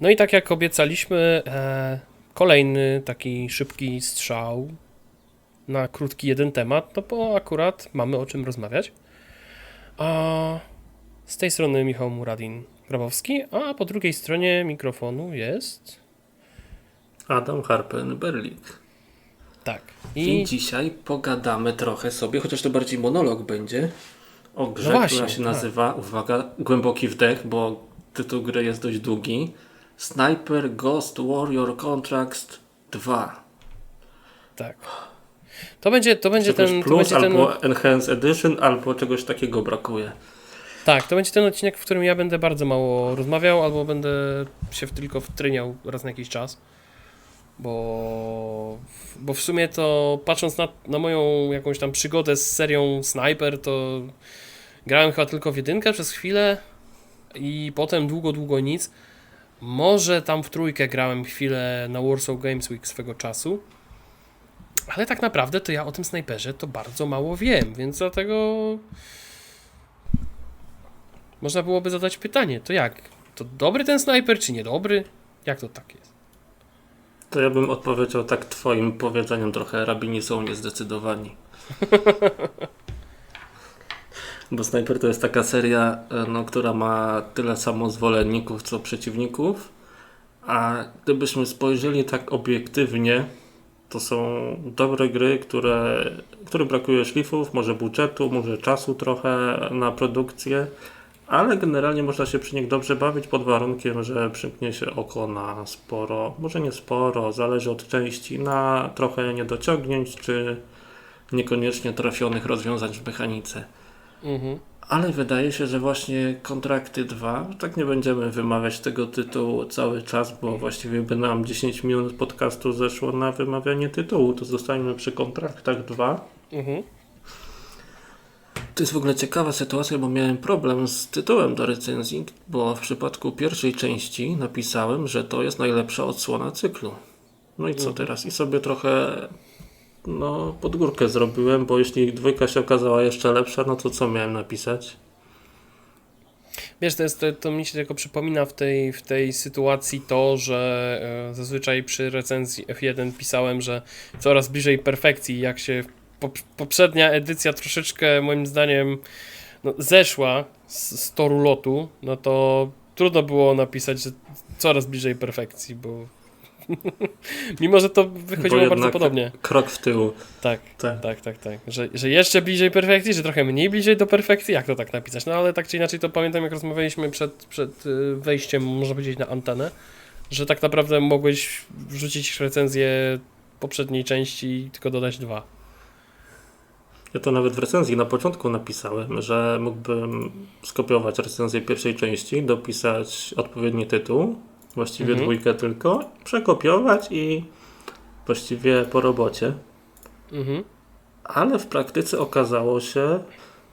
No i tak jak obiecaliśmy, e, kolejny taki szybki strzał na krótki jeden temat, no bo akurat mamy o czym rozmawiać. A z tej strony Michał Muradin-Grabowski, a po drugiej stronie mikrofonu jest... Adam Harpen Berlik. Tak. I I dzisiaj pogadamy trochę sobie, chociaż to bardziej monolog będzie, o grze, No właśnie, która się tak. nazywa, uwaga, głęboki wdech, bo tytuł gry jest dość długi. Sniper Ghost Warrior Contracts 2. tak. To będzie, to będzie Czegoś ten... To plus, będzie ten albo Enhanced Edition, albo czegoś takiego brakuje. Tak, to będzie ten odcinek, w którym ja będę bardzo mało rozmawiał, albo będę się tylko wtryniał raz na jakiś czas. Bo, bo w sumie to patrząc na, na moją jakąś tam przygodę z serią Sniper, to grałem chyba tylko w jedynkę przez chwilę i potem długo, długo nic. Może tam w trójkę grałem chwilę na Warsaw Games Week swego czasu. Ale tak naprawdę to ja o tym snajperze to bardzo mało wiem, więc dlatego można byłoby zadać pytanie, to jak? To dobry ten snajper, czy niedobry? Jak to tak jest? To ja bym odpowiedział tak twoim powiedzeniem trochę, rabini są niezdecydowani. Bo Sniper to jest taka seria, e, no, która ma tyle samo zwolenników, co przeciwników. A gdybyśmy spojrzeli tak obiektywnie, to są dobre gry, które, które brakuje szlifów, może budżetu, może czasu trochę na produkcję, ale generalnie można się przy nich dobrze bawić pod warunkiem, że przymknie się oko na sporo, może nie sporo, zależy od części, na trochę niedociągnięć, czy niekoniecznie trafionych rozwiązań w mechanice. Mhm. Ale wydaje się, że właśnie kontrakty 2, tak nie będziemy wymawiać tego tytułu cały czas, bo właściwie by nam 10 minut podcastu zeszło na wymawianie tytułu, to zostańmy przy kontraktach 2. Mhm. To jest w ogóle ciekawa sytuacja, bo miałem problem z tytułem do recenzji, bo w przypadku pierwszej części napisałem, że to jest najlepsza odsłona cyklu. No i co teraz? I sobie trochę no, pod górkę zrobiłem, bo jeśli dwójka się okazała jeszcze lepsza, no to co miałem napisać? Wiesz, to, jest, to, to mi się tylko przypomina w tej, w tej sytuacji to, że e, zazwyczaj przy recenzji F1 pisałem, że coraz bliżej perfekcji, jak się pop, poprzednia edycja troszeczkę moim zdaniem no, zeszła z, z toru lotu, no to trudno było napisać, że coraz bliżej perfekcji, bo mimo, że to wychodziło bardzo podobnie. Krok w tył. Tak, Tak. tak, tak, tak. Że, że jeszcze bliżej perfekcji, że trochę mniej bliżej do perfekcji, jak to tak napisać? No ale tak czy inaczej to pamiętam jak rozmawialiśmy przed, przed y, wejściem, można powiedzieć, na antenę, że tak naprawdę mogłeś wrzucić recenzję poprzedniej części i tylko dodać dwa. Ja to nawet w recenzji na początku napisałem, że mógłbym skopiować recenzję pierwszej części, dopisać odpowiedni tytuł, właściwie Mhm. dwójkę tylko, przekopiować i właściwie po robocie. Mhm. Ale w praktyce okazało się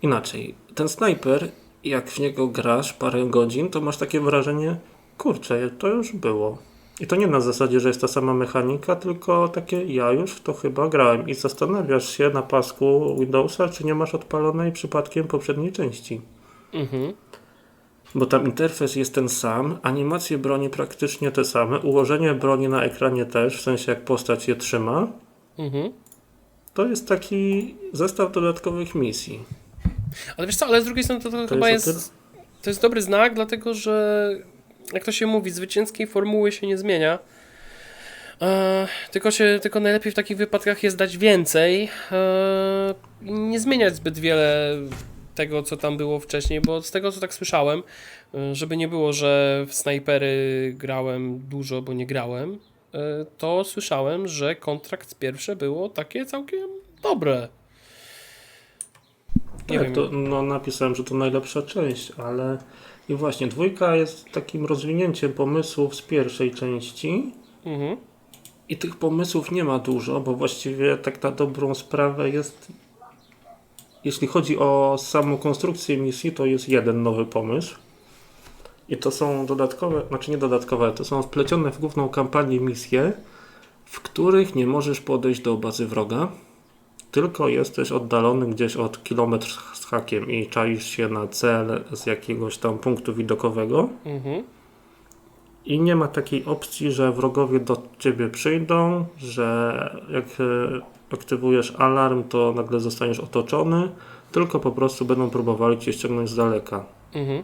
inaczej. Ten snajper, jak w niego grasz parę godzin, to masz takie wrażenie, kurczę, to już było. I to nie na zasadzie, że jest ta sama mechanika, tylko takie ja już w to chyba grałem i zastanawiasz się na pasku Windowsa, czy nie masz odpalonej przypadkiem poprzedniej części. Mhm. Bo tam interfejs jest ten sam, animacje broni praktycznie te same, ułożenie broni na ekranie też, w sensie jak postać je trzyma. Mhm. To jest taki zestaw dodatkowych misji. Ale wiesz co, ale z drugiej strony to, to, chyba jest jest, to jest dobry znak, dlatego że jak to się mówi, zwycięskiej formuły się nie zmienia. E, tylko, się, tylko najlepiej w takich wypadkach jest dać więcej e, nie zmieniać zbyt wiele tego, co tam było wcześniej, bo z tego, co tak słyszałem, e, żeby nie było, że w snajpery grałem dużo, bo nie grałem, e, to słyszałem, że kontrakt pierwsze było takie całkiem dobre. Nie tak, wiem. to no, napisałem, że to najlepsza część, ale i właśnie dwójka jest takim rozwinięciem pomysłów z pierwszej części Mhm. i tych pomysłów nie ma dużo, bo właściwie tak na dobrą sprawę jest jeśli chodzi o samą konstrukcję misji, to jest jeden nowy pomysł. I to są dodatkowe, znaczy nie dodatkowe, to są wplecione w główną kampanię misje, w których nie możesz podejść do bazy wroga, tylko jesteś oddalony gdzieś od kilometr z hakiem i czaisz się na cel z jakiegoś tam punktu widokowego. Mhm. I nie ma takiej opcji, że wrogowie do ciebie przyjdą, że jak e, aktywujesz alarm, to nagle zostaniesz otoczony, tylko po prostu będą próbowali cię ściągnąć z daleka. Mhm.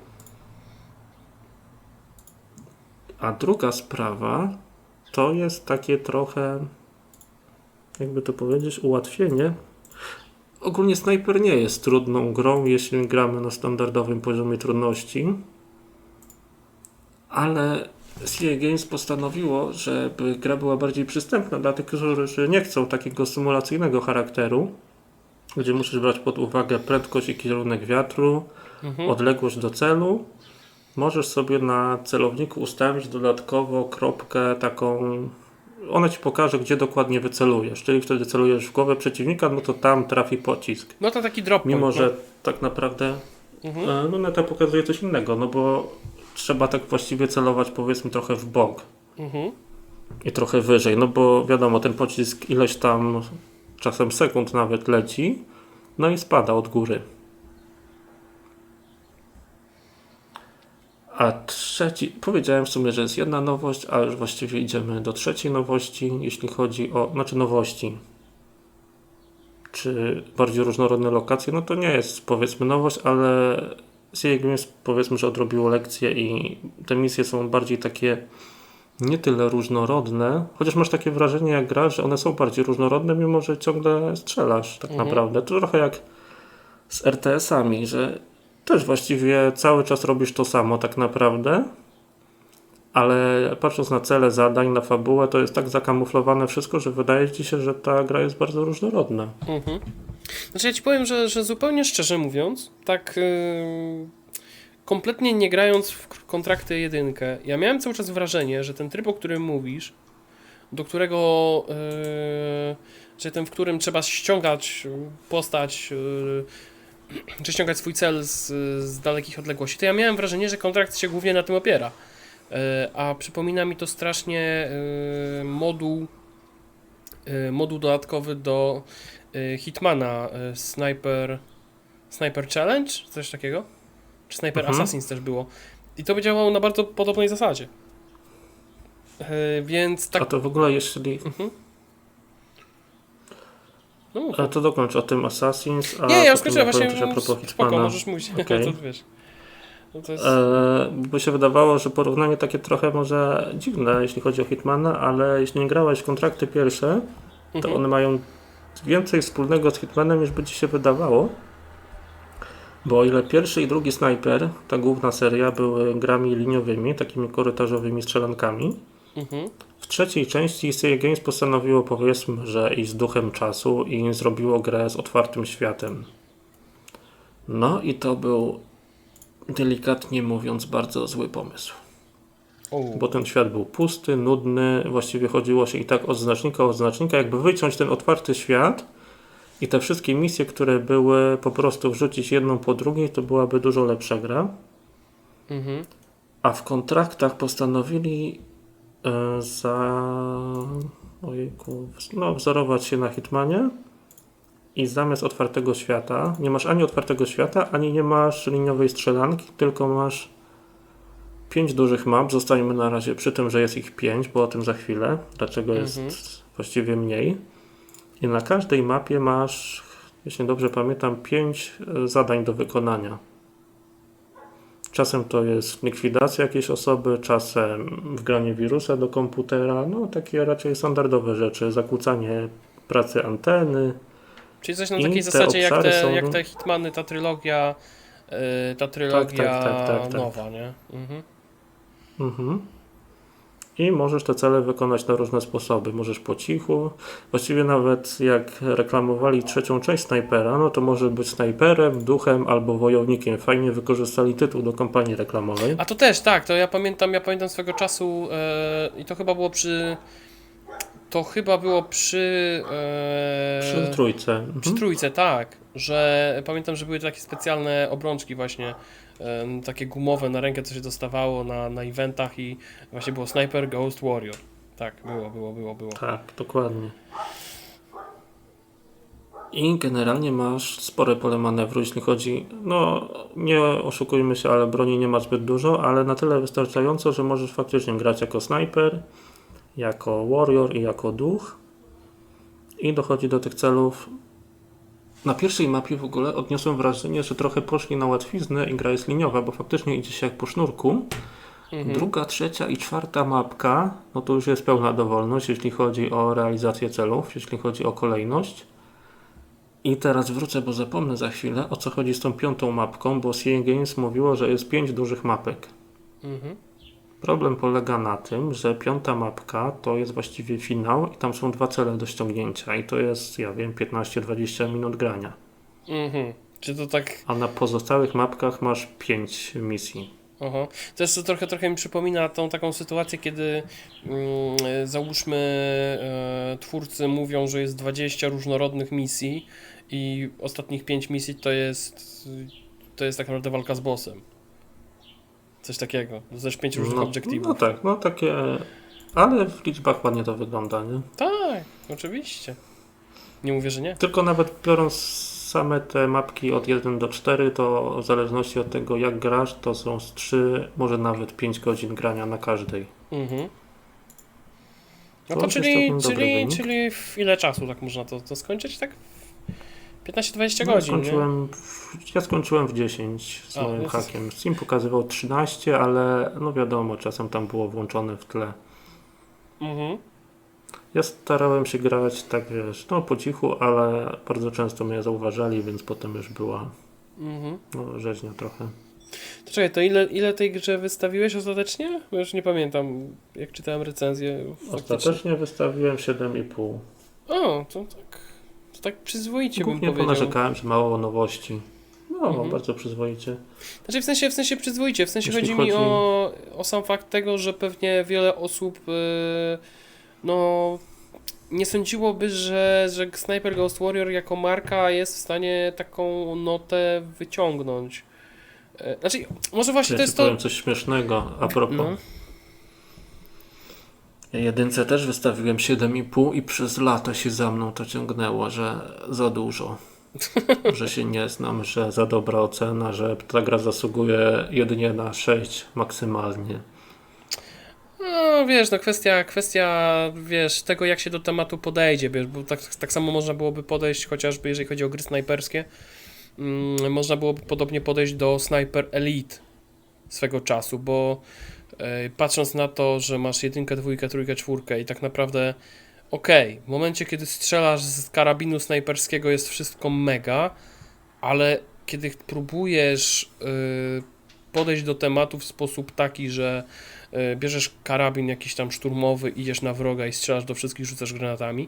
A druga sprawa to jest takie trochę, jakby to powiedzieć, ułatwienie. Ogólnie Sniper nie jest trudną grą, jeśli gramy na standardowym poziomie trudności, ale CA Games postanowiło, żeby gra była bardziej przystępna dla tych, którzy nie chcą takiego symulacyjnego charakteru, gdzie musisz brać pod uwagę prędkość i kierunek wiatru, Mhm. odległość do celu. Możesz sobie na celowniku ustawić dodatkowo kropkę taką. Ona ci pokaże, gdzie dokładnie wycelujesz. Czyli wtedy celujesz w głowę przeciwnika, no to tam trafi pocisk. No to taki drop Mimo, no. że tak naprawdę Mhm. e, no, pokazuje coś innego, no bo trzeba tak właściwie celować powiedzmy trochę w bok Mhm. i trochę wyżej, no bo wiadomo, ten pocisk ileś tam czasem sekund nawet leci, no i spada od góry. A trzeci, powiedziałem w sumie, że jest jedna nowość, a już właściwie idziemy do trzeciej nowości, jeśli chodzi o, znaczy nowości, czy bardziej różnorodne lokacje, no to nie jest powiedzmy nowość, ale CA Games powiedzmy, że odrobiło lekcję i te misje są bardziej takie nie tyle różnorodne, chociaż masz takie wrażenie jak grasz, że one są bardziej różnorodne, mimo że ciągle strzelasz tak Mhm. naprawdę. To trochę jak z RTS-ami, że też właściwie cały czas robisz to samo tak naprawdę, ale patrząc na cele zadań, na fabułę, to jest tak zakamuflowane wszystko, że wydaje ci się, że ta gra jest bardzo różnorodna. Mhm. Znaczy ja ci powiem, że, że zupełnie szczerze mówiąc, tak yy, kompletnie nie grając w kontrakty jedynkę, ja miałem cały czas wrażenie, że ten tryb, o którym mówisz, do którego, yy, że ten, w którym trzeba ściągać postać, yy, czy ściągać swój cel z, z dalekich odległości, to ja miałem wrażenie, że kontrakt się głównie na tym opiera. Yy, a przypomina mi to strasznie yy, moduł, yy, moduł dodatkowy do y, Hitmana, y, Sniper, Sniper Challenge, coś takiego? Czy Sniper Mhm. Assassins też było. I to by działało na bardzo podobnej zasadzie. Y, więc tak. A to w ogóle jeśli... Mhm. No mów. A to dokończ o tym Assassins, a Nie, ja już skończyłem właśnie. coś a propos Spoko, Hitmana. możesz mówić. Okej. to wiesz. No to jest... E, by się wydawało, że porównanie takie trochę może dziwne, jeśli chodzi o Hitmana, ale jeśli nie grałeś w kontrakty pierwsze, to Mhm. one mają więcej wspólnego z Hitmanem niż by ci się wydawało. Bo o ile pierwszy i drugi Sniper, ta główna seria, były grami liniowymi, takimi korytarzowymi strzelankami, Mhm. w trzeciej części CA Games postanowiło powiedzmy, że iść z duchem czasu i zrobiło grę z otwartym światem. No i to był delikatnie mówiąc bardzo zły pomysł. Bo ten świat był pusty, nudny, właściwie chodziło się i tak od znacznika od znacznika, jakby wyciąć ten otwarty świat i te wszystkie misje, które były po prostu wrzucić jedną po drugiej, to byłaby dużo lepsza gra. Mhm. A w kontraktach postanowili e, za ojejku, no, wzorować się na Hitmanie i zamiast otwartego świata nie masz ani otwartego świata, ani nie masz liniowej strzelanki, tylko masz pięć dużych map. Zostańmy na razie przy tym, że jest ich pięć, bo o tym za chwilę. Dlaczego jest Mhm. właściwie mniej. I na każdej mapie masz, jeśli dobrze pamiętam, pięć e, zadań do wykonania. Czasem to jest likwidacja jakiejś osoby, czasem wgranie wirusa do komputera, no takie raczej standardowe rzeczy, zakłócanie pracy anteny. Czyli coś na I takiej zasadzie jak te, są- jak te Hitmany, ta trylogia, y, ta trylogia tak, tak, tak. nowa, nie? Mhm. Mhm. I możesz te cele wykonać na różne sposoby. Możesz po cichu. Właściwie nawet jak reklamowali trzecią część snajpera, no to może być snajperem, duchem albo wojownikiem. Fajnie wykorzystali tytuł do kampanii reklamowej. A to też, tak, to ja pamiętam, ja pamiętam swego czasu e, i to chyba było przy, to chyba było przy, e, Przy trójce. Mhm. przy trójce, tak, że pamiętam, że były takie specjalne obrączki właśnie, e, takie gumowe na rękę, co się dostawało na, na eventach i właśnie było Sniper Ghost Warrior. Tak, było, było, było, było. Tak, dokładnie. I generalnie masz spore pole manewru, jeśli chodzi, no nie oszukujmy się, ale broni nie ma zbyt dużo, ale na tyle wystarczająco, że możesz faktycznie grać jako snajper, jako warrior i jako duch. I dochodzi do tych celów. Na pierwszej mapie w ogóle odniosłem wrażenie, że trochę poszli na łatwiznę i gra jest liniowa, bo faktycznie idzie się jak po sznurku. Druga, trzecia i czwarta mapka, no to już jest pełna dowolność, jeśli chodzi o realizację celów, jeśli chodzi o kolejność. I teraz wrócę, bo zapomnę za chwilę, o co chodzi z tą piątą mapką, bo CA Games mówiło, że jest pięć dużych mapek. Mhm. Problem polega na tym, że piąta mapka to jest właściwie finał i tam są dwa cele do ściągnięcia i to jest, ja wiem, 15-20 minut grania. Mhm. Czy to tak A na pozostałych mapkach masz 5 misji. Aha. To jest to trochę, trochę mi przypomina tą taką sytuację, kiedy mm, załóżmy e, twórcy mówią, że jest 20 różnorodnych misji i ostatnich 5 misji to jest to jest tak naprawdę walka z bossem. Coś takiego. To też 5 różnych No, obiektywów. no tak, no takie, ale w liczbach ładnie to wygląda, nie? Tak, oczywiście. Nie mówię, że nie. Tylko nawet biorąc same te mapki od 1 do 4, to w zależności od tego jak grasz, to są z 3, może nawet 5 godzin grania na każdej. Mhm. No To to czyli, czyli, czyli w ile czasu tak można to, to skończyć? Tak? 15-20 No, godzin, nie? skończyłem w, ja skończyłem w 10 z A, moim jest- hakiem. Steam pokazywał 13, ale no wiadomo, czasem tam było włączone w tle. Mhm. Ja starałem się grać tak, wiesz, no po cichu, ale bardzo często mnie zauważali, więc potem już była Mhm. no, rzeźnia trochę. To czekaj, to ile, ile tej grze wystawiłeś ostatecznie? Bo już nie pamiętam, jak czytałem recenzję. Faktycznie. Ostatecznie wystawiłem 7,5. O, to tak, to tak przyzwoicie bym Głównie powiedział. ponarzekałem, że mało nowości. No, Mhm. bardzo przyzwoicie. Znaczy w sensie, w sensie przyzwoicie, w sensie Jeśli chodzi mi chodzi- o, o sam fakt tego, że pewnie wiele osób yy, no nie sądziłoby, że, że Sniper Ghost Warrior jako marka jest w stanie taką notę wyciągnąć. Yy, Znaczy, może właśnie Ja to jest to... powiem coś śmiesznego a propos. No. Ja jedynce też wystawiłem 7,5 i przez lata się za mną to ciągnęło, że za dużo. że się nie znam, że za dobra ocena, że ta gra zasługuje jedynie na 6 maksymalnie. No wiesz, no kwestia, kwestia, wiesz, tego jak się do tematu podejdzie, wiesz, bo tak, tak samo można byłoby podejść chociażby, jeżeli chodzi o gry snajperskie, mm, można byłoby podobnie podejść do Sniper Elite swego czasu, bo patrząc na to, że masz jedynkę, dwójkę, trójkę, czwórkę i tak naprawdę okej, w momencie kiedy strzelasz z karabinu snajperskiego jest wszystko mega, ale kiedy próbujesz y, podejść do tematu w sposób taki, że y, bierzesz karabin jakiś tam szturmowy, idziesz na wroga i strzelasz do wszystkich, rzucasz granatami,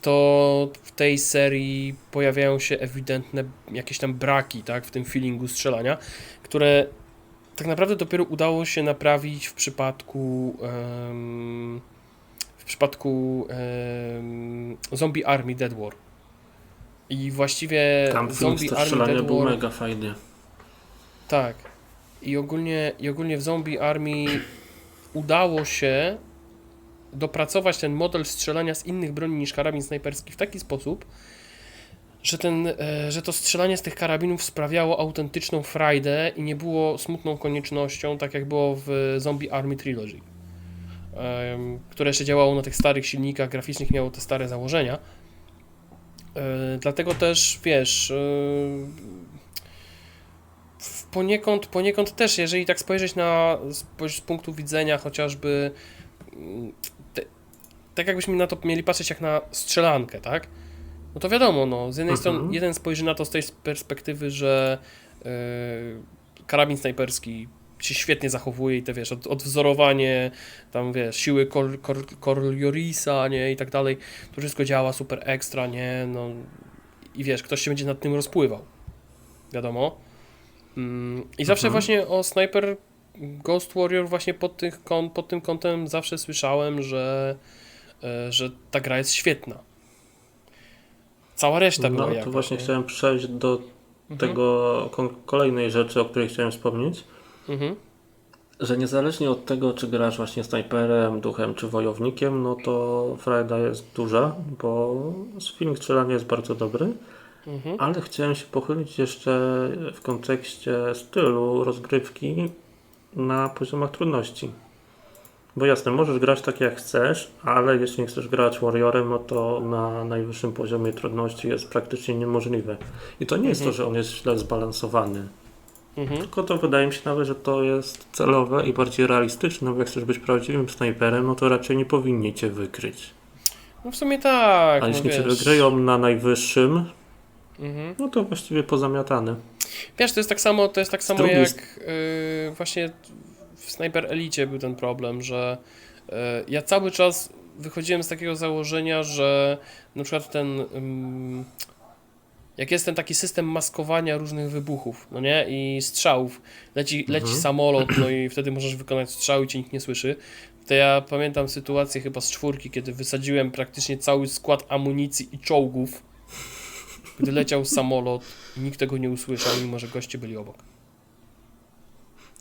to w tej serii pojawiają się ewidentne jakieś tam braki, tak, w tym feelingu strzelania, które tak naprawdę dopiero udało się naprawić w przypadku w przypadku Zombie Army Dead War. I właściwie Tam Zombie Army Dead był War mega fajny. tak. I ogólnie, I ogólnie w Zombie Army udało się dopracować ten model strzelania z innych broni niż karabin snajperski w taki sposób, że, ten, e, że to strzelanie z tych karabinów sprawiało autentyczną frajdę i nie było smutną koniecznością, tak jak było w Zombie Army Trilogy, które jeszcze działało na tych starych silnikach graficznych, miało te stare założenia. E, Dlatego też, wiesz, e, poniekąd, poniekąd też, jeżeli tak spojrzeć na z, z punktu widzenia chociażby mm, te, tak jakbyśmy na to mieli patrzeć jak na strzelankę, tak? No to wiadomo, no, z jednej Mhm. strony jeden spojrzy na to z tej perspektywy, że yy, karabin snajperski się świetnie zachowuje i te wiesz, od, odwzorowanie tam wiesz, siły Cor- Cor- Corliorisa, nie, i tak dalej, to wszystko działa super ekstra, nie, no i wiesz, ktoś się będzie nad tym rozpływał, wiadomo. Mm, I zawsze Mhm. właśnie o Sniper Ghost Warrior właśnie pod, tych, pod tym kątem zawsze słyszałem, że, e, że ta gra jest świetna. Cała reszta była No to właśnie nie? chciałem przejść do Mhm. tego kolejnej rzeczy, o której chciałem wspomnieć. Mhm. że niezależnie od tego, czy grasz właśnie snajperem, duchem czy wojownikiem, no to frajda jest duża, bo film strzelania jest bardzo dobry. Mhm. Ale chciałem się pochylić jeszcze w kontekście stylu rozgrywki na poziomach trudności. Bo jasne, możesz grać tak jak chcesz, ale jeśli nie chcesz grać Warriorem, no to na najwyższym poziomie trudności jest praktycznie niemożliwe. I to nie jest to, że on jest źle zbalansowany. Mhm. Tylko to wydaje mi się nawet, że to jest celowe i bardziej realistyczne, bo jak chcesz być prawdziwym snajperem, no to raczej nie powinni cię wykryć. No w sumie tak. A no jeśli cię wiesz. wykryją na najwyższym, Mhm. no to właściwie pozamiatane. Wiesz, to jest tak samo, to jest tak samo jak yy, właśnie w Sniper Elicie był ten problem, że yy, ja cały czas wychodziłem z takiego założenia, że na przykład ten ym, jak jest ten taki system maskowania różnych wybuchów, no nie, i strzałów, leci, leci Mhm. samolot, no i wtedy możesz wykonać strzał i cię nikt nie słyszy, to ja pamiętam sytuację chyba z czwórki, kiedy wysadziłem praktycznie cały skład amunicji i czołgów, gdy leciał samolot i nikt tego nie usłyszał, mimo że goście byli obok.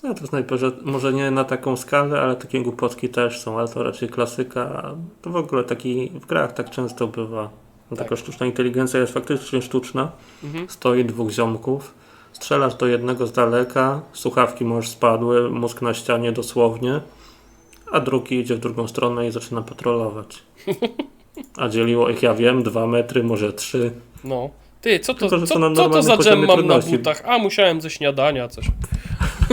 No to snajperze, może nie na taką skalę, ale takie głupotki też są, ale to raczej klasyka. To w ogóle taki w grach tak często bywa. No Tak. Taka sztuczna inteligencja jest faktycznie sztuczna. Mhm. Stoi dwóch ziomków, strzelasz do jednego z daleka, słuchawki możesz spadły, mózg na ścianie dosłownie, a drugi idzie w drugą stronę i zaczyna patrolować. A dzieliło ich, ja wiem, dwa metry, może trzy. No. Ty, co to, Tylko, co, co to za dżem mam na butach? A, musiałem ze śniadania coś.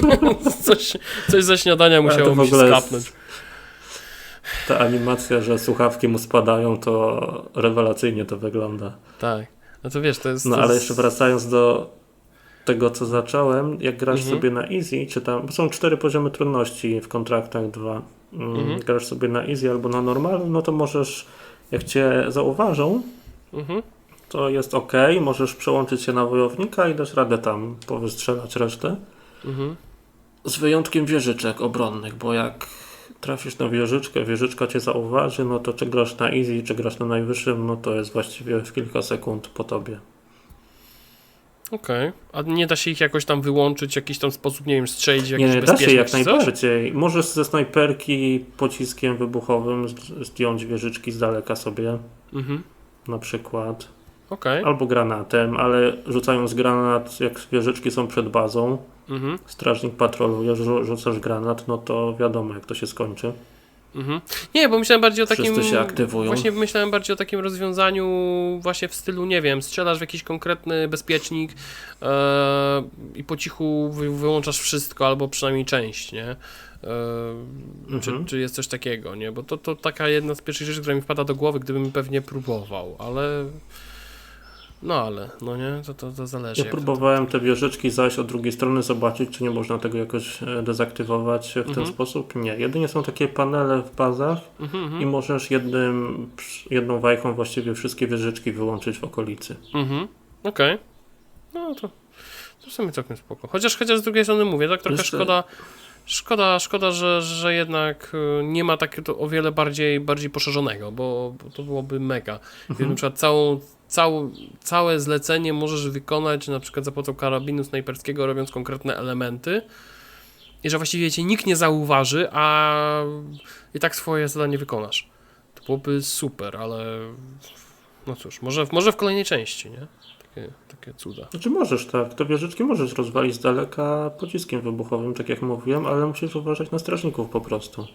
coś, coś ze śniadania musiało mi skapnąć. Ta animacja, że słuchawki mu spadają, to rewelacyjnie to wygląda. Tak. No to wiesz, to jest... No to ale jest... jeszcze wracając do tego, co zacząłem, jak grasz Mhm. sobie na easy, czy tam, bo są cztery poziomy trudności w kontraktach dwa. Mm, Mhm. Grasz sobie na easy albo na normal, no to możesz, jak cię zauważą, Mhm. to jest ok, możesz przełączyć się na wojownika i dasz radę tam powystrzelać resztę. Mhm. Z wyjątkiem wieżyczek obronnych, bo jak trafisz na wieżyczkę, wieżyczka cię zauważy, no to czy grasz na easy, czy grasz na najwyższym, no to jest właściwie w kilka sekund po tobie. Okej. A nie da się ich jakoś tam wyłączyć w jakiś tam sposób, nie wiem, strzelić w jakiś Nie, da się jak coś? najbardziej. Możesz ze snajperki pociskiem wybuchowym zdjąć wieżyczki z daleka sobie, Mhm. na przykład. Okej. Albo granatem, ale rzucając granat, jak wieżyczki są przed bazą, Mhm. strażnik patroluje, rzu- rzucasz granat, no to wiadomo jak to się skończy. Mhm. Nie, bo myślałem bardziej o takim. Wszyscy się aktywują. Właśnie myślałem bardziej o takim rozwiązaniu, właśnie w stylu, nie wiem, strzelasz w jakiś konkretny bezpiecznik e, i po cichu wy, wyłączasz wszystko, albo przynajmniej część, nie? Czy, Mhm. czy jest coś takiego, nie? Bo to, to taka jedna z pierwszych rzeczy, która mi wpada do głowy, gdybym pewnie próbował, ale. No ale, no nie, to, to, to zależy. Ja jak to- próbowałem te wieżyczki zajść od drugiej strony, zobaczyć, czy nie można tego jakoś e, dezaktywować w Mhm. ten sposób. Nie, jedynie są takie panele w bazach, Mhm, i mhm, możesz jednym, jedną wajchą właściwie wszystkie wieżyczki wyłączyć w okolicy. mhm. Okej. No to, to w sumie całkiem spoko. Chociaż, chociaż z drugiej strony mówię, tak trochę Jeszcze- szkoda, szkoda, szkoda, że, że jednak y, nie ma takiego o wiele bardziej, bardziej poszerzonego, bo, bo to byłoby mega. Gdyby na przykład całą, całą, całe zlecenie możesz wykonać na przykład za pomocą karabinu snajperskiego, robiąc konkretne elementy i że właściwie cię nikt nie zauważy, a i tak swoje zadanie wykonasz. To byłoby super, ale no cóż, może, może w kolejnej części, nie? Takie, takie cuda. Znaczy możesz tak, te wieżyczki możesz rozwalić z daleka pociskiem wybuchowym, tak jak mówiłem, ale musisz uważać na strażników po prostu.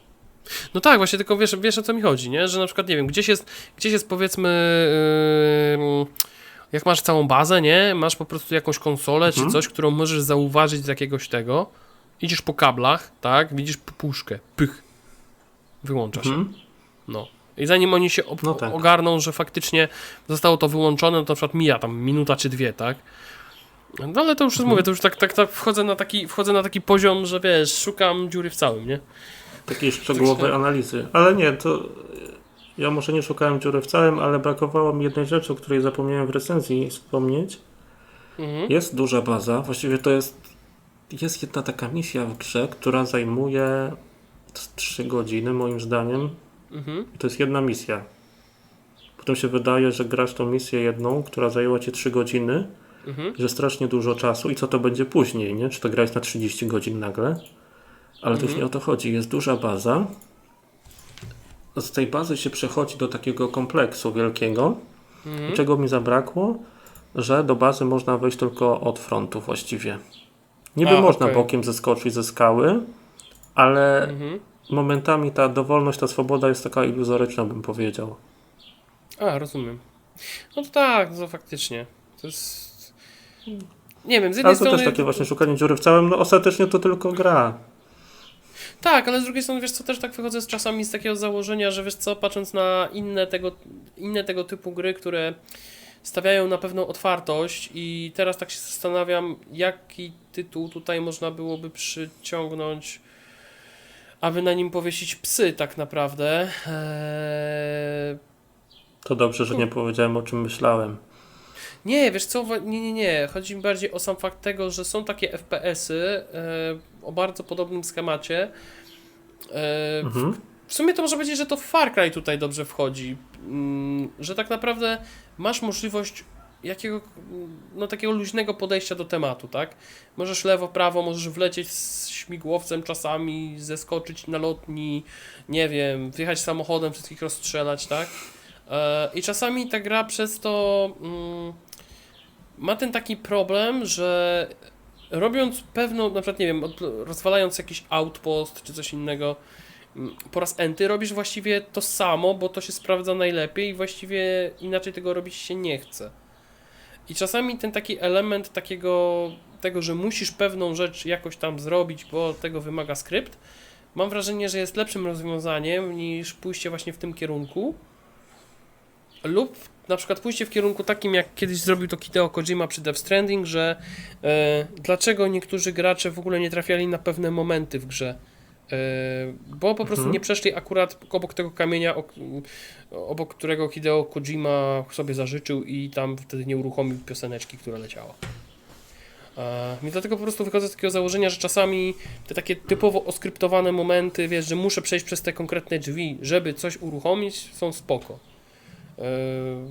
No tak, właśnie tylko wiesz, wiesz o co mi chodzi, nie? Że na przykład, nie wiem, gdzieś jest, gdzieś jest powiedzmy, yy, jak masz całą bazę, nie? Masz po prostu jakąś konsolę czy Mhm. coś, którą możesz zauważyć z jakiegoś tego. Idziesz po kablach, tak? Widzisz puszkę, pych. Wyłącza się. Mhm. No. I zanim oni się No tak. ogarną, że faktycznie zostało to wyłączone, no to na przykład mija tam minuta czy dwie, tak? No ale to już Mhm. mówię, to już tak, tak, tak wchodzę, na taki, wchodzę na taki poziom, że wiesz, szukam dziury w całym, nie? Takiej szczegółowej analizy. Ale nie, to ja może nie szukałem dziury w całym, ale brakowało mi jednej rzeczy, o której zapomniałem w recenzji wspomnieć. Mhm. Jest duża baza, właściwie to jest jest jedna taka misja w grze, która zajmuje 3 godziny moim zdaniem. Mhm. I to jest jedna misja. Potem się wydaje, że grasz tą misję jedną, która zajęła ci 3 godziny, Mhm. że strasznie dużo czasu i co to będzie później, nie? Czy to gra jest na 30 godzin nagle? Ale to już Mhm. nie o to chodzi. Jest duża baza. Z tej bazy się przechodzi do takiego kompleksu wielkiego. Mhm. Czego mi zabrakło? Że do bazy można wejść tylko od frontu właściwie. Niby A, można okej. bokiem zeskoczyć ze skały, ale Mhm. momentami ta dowolność, ta swoboda jest taka iluzoryczna, bym powiedział. A, rozumiem. No to tak, no to faktycznie. To jest... Nie wiem, z jednej Ale to strony... też takie właśnie szukanie dziury w całym, no ostatecznie to tylko gra. Tak, ale z drugiej strony, wiesz co, też tak wychodzę z czasami z takiego założenia, że wiesz co, patrząc na inne tego, inne tego typu gry, które stawiają na pewną otwartość i teraz tak się zastanawiam, jaki tytuł tutaj można byłoby przyciągnąć, aby na nim powiesić psy tak naprawdę. Eee... To dobrze, że nie powiedziałem o czym myślałem. Nie, wiesz co, nie, nie, nie. Chodzi mi bardziej o sam fakt tego, że są takie FPS-y e, o bardzo podobnym schemacie. E, Mhm. w sumie to można powiedzieć, że to Far Cry tutaj dobrze wchodzi. Mm, że tak naprawdę masz możliwość jakiego, no takiego luźnego podejścia do tematu, tak? Możesz lewo, prawo, możesz wlecieć z śmigłowcem czasami, zeskoczyć na lotni, nie wiem, wjechać samochodem, wszystkich rozstrzelać, tak? E, I czasami ta gra przez to mm, ma ten taki problem, że robiąc pewną, na przykład, nie wiem, rozwalając jakiś outpost czy coś innego, mm, po raz enty robisz właściwie to samo, bo to się sprawdza najlepiej i właściwie inaczej tego robić się nie chce. I czasami ten taki element takiego, tego, że musisz pewną rzecz jakoś tam zrobić, bo tego wymaga skrypt, mam wrażenie, że jest lepszym rozwiązaniem niż pójście właśnie w tym kierunku. Lub na przykład pójście w kierunku takim, jak kiedyś zrobił to Hideo Kojima przy Death Stranding, że e, dlaczego niektórzy gracze w ogóle nie trafiali na pewne momenty w grze. E, bo po prostu Mhm. nie przeszli akurat obok tego kamienia, ok, obok którego Hideo Kojima sobie zażyczył i tam wtedy nie uruchomił pioseneczki, która leciała. E, I dlatego po prostu wychodzę z takiego założenia, że czasami te takie typowo oskryptowane momenty, wiesz, że muszę przejść przez te konkretne drzwi, żeby coś uruchomić, są spoko.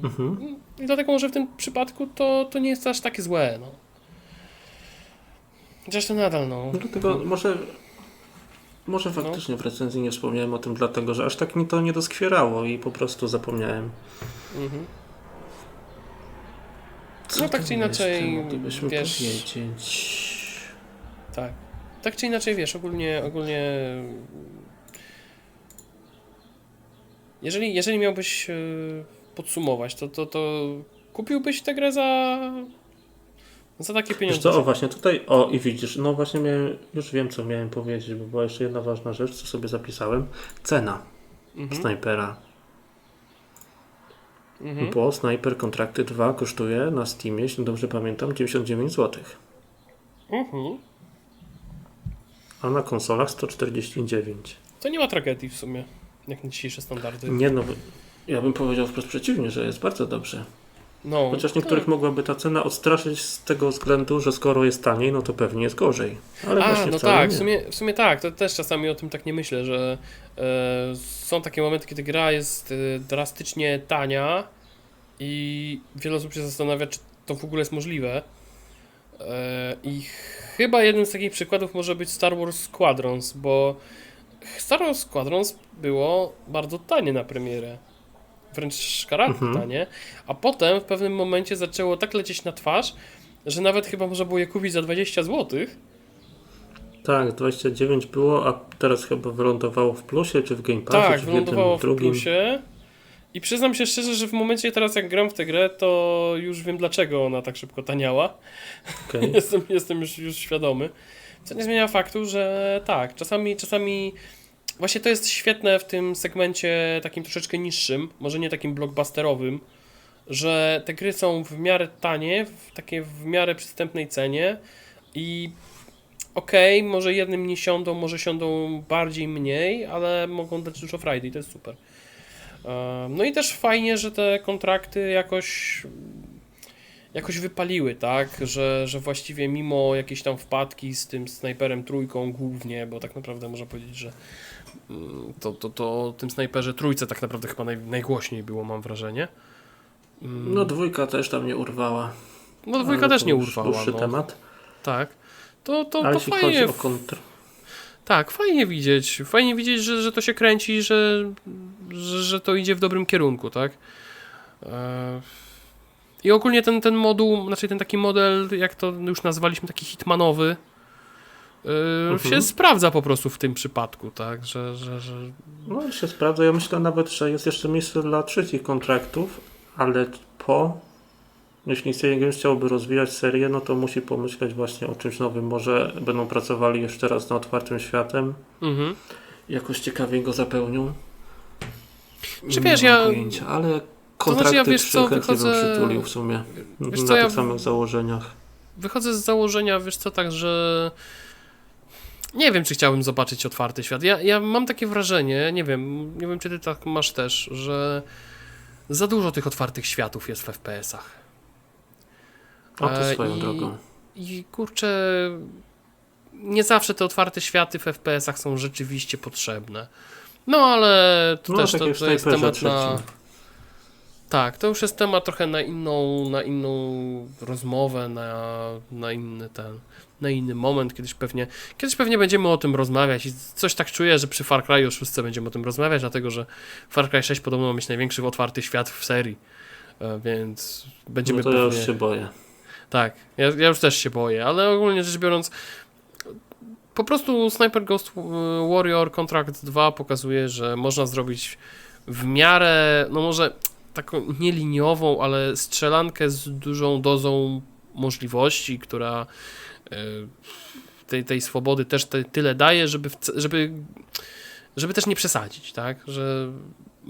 Mhm. I dlatego może w tym przypadku to, to nie jest aż takie złe, no. Chociaż to nadal, no. No Dlatego może, może faktycznie w recenzji nie wspomniałem o tym, dlatego że aż tak mi to nie doskwierało i po prostu zapomniałem. Mhm. Co No tak czy inaczej, wiesz- powiedzieć? Tak. Tak czy inaczej, wiesz, ogólnie, ogólnie... Jeżeli, jeżeli miałbyś e, podsumować, to, to, to kupiłbyś tę grę za... za takie Wiesz pieniądze? co, o właśnie tutaj, o i widzisz, no właśnie miałem, już wiem co miałem powiedzieć, bo była jeszcze jedna ważna rzecz, co sobie zapisałem. Cena Mhm. snajpera. Mhm. Bo Sniper Kontrakty 2 kosztuje na Steamie, jeśli dobrze pamiętam, 99 zł. Mhm. A na konsolach 149. To nie ma tragedii w sumie, jak na dzisiejsze standardy. Nie no, ja bym powiedział wprost przeciwnie, że jest bardzo dobrze. No, Chociaż niektórych tak. mogłaby ta cena odstraszyć z tego względu, że skoro jest taniej, no to pewnie jest gorzej. Ale A, właśnie no tak, nie. w sumie, w sumie tak, to też czasami o tym tak nie myślę, że e, są takie momenty, kiedy gra jest e, drastycznie tania i wiele osób się zastanawia, czy to w ogóle jest możliwe. E, I chyba jednym z takich przykładów może być Star Wars Squadrons, bo Star Wars Squadrons było bardzo tanie na premierę. Wręcz szkaradnie Mhm. tanie, a potem w pewnym momencie zaczęło tak lecieć na twarz, że nawet chyba można było je kupić za 20 złotych. Tak, 29 było, a teraz chyba wylądowało w plusie, czy w Game Passie, Tak, czy w jednym wylądowało w drugim. plusie. I przyznam się szczerze, że w momencie teraz jak gram w tę grę, to już wiem dlaczego ona tak szybko taniała. Okej. jestem jestem już, już świadomy. Co nie zmienia faktu, że tak, czasami, czasami właśnie to jest świetne w tym segmencie takim troszeczkę niższym, może nie takim blockbusterowym, że te gry są w miarę tanie, w takie w miarę przystępnej cenie i okej, może jednym nie siądą, może siądą bardziej, mniej, ale mogą dać dużo frajdy i to jest super. Um, No i też fajnie, że te kontrakty jakoś jakoś wypaliły, tak, że, że właściwie mimo jakiejś tam wpadki z tym snajperem trójką głównie, bo tak naprawdę można powiedzieć, że to, to, to o tym snajperze trójce tak naprawdę chyba naj, najgłośniej było, mam wrażenie. Mm, No dwójka też tam nie urwała. no dwójka Ale też to nie urwała, Dłuższy no. temat. tak. To, to, Ale to jeśli fajnie, chodzi o kontr... Tak, fajnie widzieć. Fajnie widzieć, że, że to się kręci, że, że, że to idzie w dobrym kierunku, tak? E, I ogólnie ten, ten moduł, znaczy ten taki model, jak to już nazwaliśmy, taki hitmanowy, Mhm. się sprawdza po prostu w tym przypadku, tak? Że, że, że No i się sprawdza. Ja myślę nawet, że jest jeszcze miejsce dla trzecich kontraktów, ale po, jeśli Games chciałby rozwijać serię, no to musi pomyśleć właśnie o czymś nowym. Może będą pracowali jeszcze raz nad otwartym światem, mhm. jakoś ciekawie go zapełnią. Czy wiesz, mam ja- pojęcia, ale kontrakty ja, wiesz co, chętnie bym wychodzę- przytulił w sumie. Wiesz na co, ja- tych samych założeniach. wychodzę z założenia, wiesz co, tak, że nie wiem, czy chciałbym zobaczyć otwarty świat. Ja, ja mam takie wrażenie, nie wiem, nie wiem, czy ty tak masz też, że za dużo tych otwartych światów jest w FPS-ach. O, to E, swoją i- drogą. I kurczę, nie zawsze te otwarte światy w FPS-ach są rzeczywiście potrzebne. No ale to No, też tak to, to jest temat na... Tak, to już jest temat trochę na inną, na inną rozmowę, na, na inny ten, na inny moment, kiedyś pewnie, kiedyś pewnie będziemy o tym rozmawiać i coś tak czuję, że przy Far Cry 6 będziemy o tym rozmawiać, dlatego że Far Cry 6 podobno ma mieć największy otwarty świat w serii, e, więc będziemy No to ja pewnie... już się boję. Tak, ja, ja już też się boję, ale ogólnie rzecz biorąc, po prostu Sniper Ghost Warrior Contract 2 pokazuje, że można zrobić w miarę, no może taką nieliniową, ale strzelankę z dużą dozą możliwości, która tej, tej swobody też te, tyle daje, żeby, żeby, żeby też nie przesadzić, tak? Że,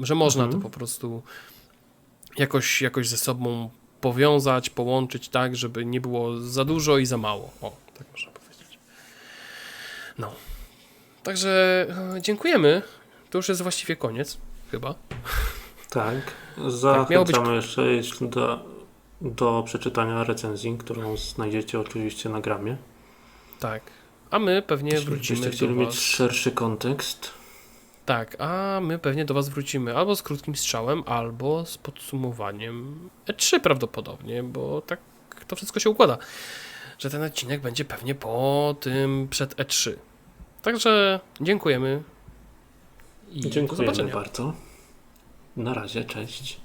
że można Mhm. to po prostu jakoś, jakoś ze sobą powiązać, połączyć tak, żeby nie było za dużo i za mało. O, tak można powiedzieć. No. Także e, dziękujemy. To już jest właściwie koniec, chyba. Tak. miało być- Zachęcamy jeszcze jeśli do, do przeczytania recenzji, którą znajdziecie oczywiście na gramie. Tak. A my pewnie Jeśli wrócimy do mieć was. szerszy kontekst. Tak, a my pewnie do was wrócimy albo z krótkim strzałem, albo z podsumowaniem E3 prawdopodobnie, bo tak to wszystko się układa. Że ten odcinek będzie pewnie po tym przed E3. Także dziękujemy. I do Dziękujemy zobaczenia. bardzo. Na razie, cześć.